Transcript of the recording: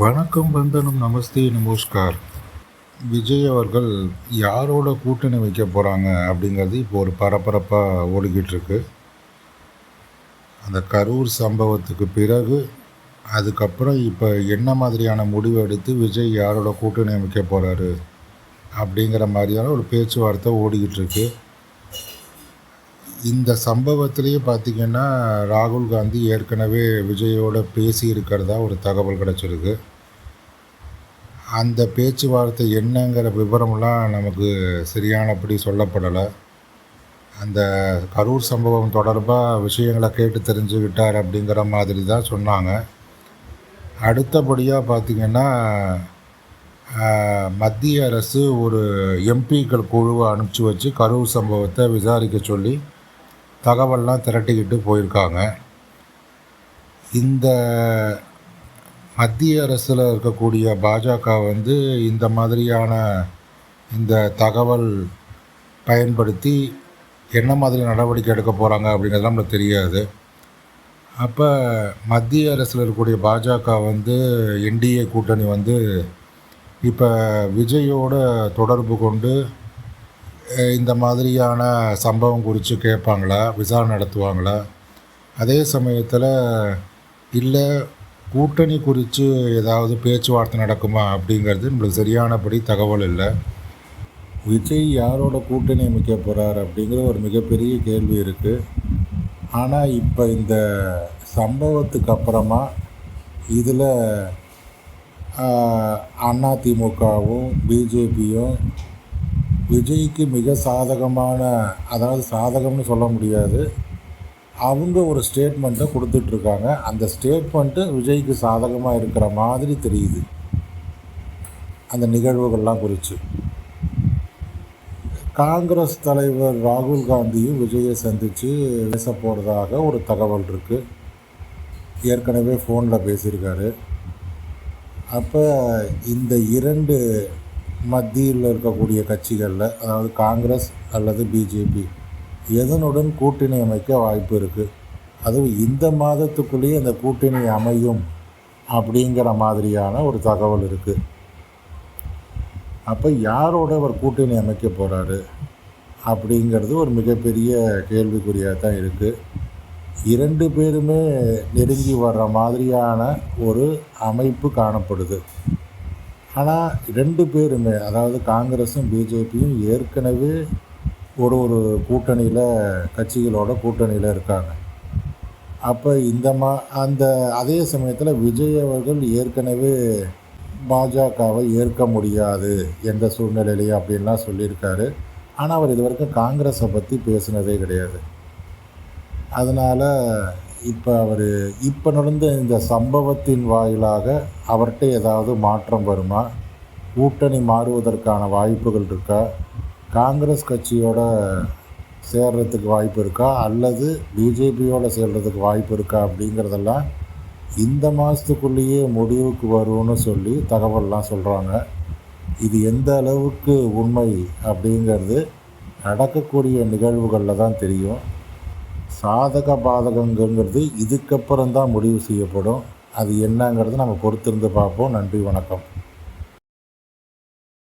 வணக்கம் வந்தனம் நமஸ்தே நமஸ்கார். விஜய் அவர்கள் யாரோட கூட்டணி வைக்க போகிறாங்க அப்படிங்கிறது இப்போ ஒரு பரபரப்பாக ஓடிக்கிட்டு இருக்கு அந்த கரூர் சம்பவத்துக்கு பிறகு அதுக்கப்புறம் இப்போ என்ன மாதிரியான முடிவு எடுத்து விஜய் யாரோட கூட்டணி அமைக்க போகிறாரு அப்படிங்கிற மாதிரியான ஒரு பேச்சுவார்த்தை ஓடிக்கிட்டு இருக்குது இந்த சம்பவத்திலேயே பார்த்திங்கன்னா ராகுல் காந்தி ஏற்கனவே விஜயோட பேசி இருக்கிறதா ஒரு தகவல் கிடச்சிருக்கு. அந்த பேச்சுவார்த்தை என்னங்கிற விவரம்லாம் நமக்கு சரியானபடி சொல்லப்படலை. அந்த கரூர் சம்பவம் தொடர்பாக விஷயங்களை கேட்டு தெரிஞ்சுக்கிட்டார் அப்படிங்கிற மாதிரி தான் சொன்னாங்க. அடுத்தபடியாக பார்த்திங்கன்னா மத்திய அரசு ஒரு எம்பிக்கள் குழுவை அனுப்பிச்சி வச்சு கரூர் சம்பவத்தை விசாரிக்க சொல்லி தகவல்லாம் திரட்டிக்கிட்டு போயிருக்காங்க. இந்த மத்திய அரசில் இருக்கக்கூடிய பாஜக வந்து இந்த மாதிரியான இந்த தகவல் பயன்படுத்தி என்ன மாதிரி நடவடிக்கை எடுக்க போகிறாங்க அப்படிங்கிறது நம்மளுக்கு தெரியாது. அப்போ மத்திய அரசில் இருக்கக்கூடிய பாஜக வந்து என்டிஏ கூட்டணி வந்து இப்போ விஜயோட தொடர்பு கொண்டு இந்த மாதிரியான சம்பவம் குறித்து கேட்பாங்களா? விசாரணை நடத்துவாங்களா? அதே சமயத்தில் இல்லை கூட்டணி குறித்து ஏதாவது பேச்சுவார்த்தை நடக்குமா அப்படிங்கிறது நம்மளுக்கு சரியானபடி தகவல் இல்லை. விஜய் யாரோட கூட்டணி அமைக்க போகிறார் அப்படிங்கிற ஒரு மிகப்பெரிய கேள்வி இருக்குது ஆனால் இப்போ இந்த சம்பவத்துக்கு அப்புறமா இதில் அதிமுகவும் பிஜேபியும் விஜய்க்கு மிக சாதகமான அதாவது சாதகம்னு சொல்ல முடியாது. அவங்க ஒரு ஸ்டேட்மெண்ட்டை கொடுத்துட்ருக்காங்க. அந்த ஸ்டேட்மெண்ட்டு விஜய்க்கு சாதகமாக இருக்கிற மாதிரி தெரியுது. அந்த நிகழ்வுகள்லாம் குறித்து காங்கிரஸ் தலைவர் ராகுல் காந்தியும் விஜயை சந்தித்து பேச போகிறதாக ஒரு தகவல் இருக்குது ஏற்கனவே ஃபோனில் பேசியிருக்காரு. அப்போ இந்த இரண்டு மத்தியில் இருக்கக்கூடிய கட்சிகளில் அதாவது காங்கிரஸ் அல்லது பிஜேபி எதனுடன் கூட்டணி அமைக்க வாய்ப்பு இருக்குது அதுவும் இந்த மாதத்துக்குள்ளேயே அந்த கூட்டணி அமையும் அப்படிங்கிற மாதிரியான ஒரு தகவல் இருக்குது அப்போ யாரோட அவர் கூட்டணி அமைக்க போகிறாரு அப்படிங்கிறது ஒரு மிகப்பெரிய கேள்விக்குறியாக தான் இருக்குது இரண்டு பேருமே நெருங்கி வர்ற மாதிரியான ஒரு அமைப்பு காணப்படுது. ஆனால் ரெண்டு பேருமே அதாவது காங்கிரஸும் பிஜேபியும் ஏற்கனவே ஒரு ஒரு கூட்டணியில் கட்சிகளோட கூட்டணியில் இருக்காங்க. அப்போ இந்த மா அந்த அதே சமயத்தில் விஜய் அவர்கள் ஏற்கனவே பாஜகவை ஏற்க முடியாது எந்த சூழ்நிலையிலையும் அப்படின்லாம் சொல்லியிருக்காரு. ஆனால் அவர் இது வரைக்கும் காங்கிரஸை பற்றி பேசுனதே கிடையாது. அதனால் இப்போ அவர் இப்போ நடந்த இந்த சம்பவத்தின் வாயிலாக அவர்கிட்ட ஏதாவது மாற்றம் வருமா? கூட்டணி மாறுவதற்கான வாய்ப்புகள் இருக்கா? காங்கிரஸ் கட்சியோட சேர்றதுக்கு வாய்ப்பு இருக்கா? அல்லது பிஜேபியோட சேர்றதுக்கு வாய்ப்பு இருக்கா அப்படிங்கிறதெல்லாம் இந்த மாதத்துக்குள்ளேயே முடிவுக்கு வரும்னு சொல்லி தகவல்லாம் சொல்கிறாங்க இது எந்த அளவுக்கு உண்மை அப்படிங்கிறது நடக்கக்கூடிய நிகழ்வுகளில் தான் தெரியும். சாதக பாதகங்கிறது இதுக்கப்புறம் தான் முடிவு செய்யப்படும். அது என்னங்கிறது நம்ம பொறுத்திருந்து பார்ப்போம். நன்றி வணக்கம்.